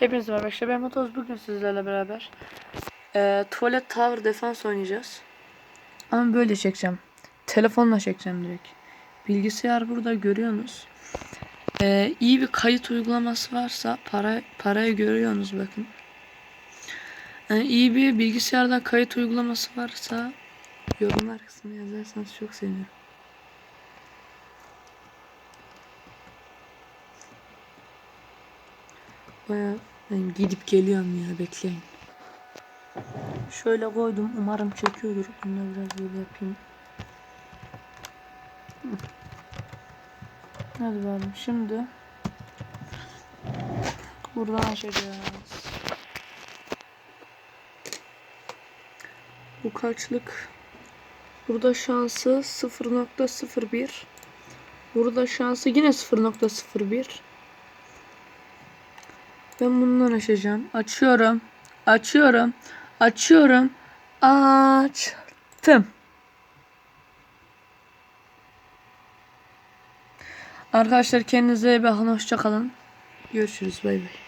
Hepinize merhaba ben Matoz bugün sizlerle beraber eee Tuvalet Tower Defense oynayacağız. Ama böyle çekeceğim. Telefonla çekeceğim direkt. Bilgisayar burada görüyorsunuz. Eee iyi bir kayıt uygulaması varsa para parayı görüyorsunuz bakın. Eee, iyi bir bilgisayarda kayıt uygulaması varsa yorumlar kısmına yazarsanız çok sevinirim. Baya ben gidip geliyorum ya bekleyin. Şöyle koydum umarım çekiyordur. Bunu biraz böyle yapayım. Hadi bakalım şimdi buradan açacağız. Bu kaçlık? Burada şansı 0.01. Burada şansı yine 0.01. Ben bundan açacağım. Açıyorum. Açıyorum. Açıyorum. Açtım. Arkadaşlar kendinize iyi bakın. Hoşça kalın. Görüşürüz. Bay bay.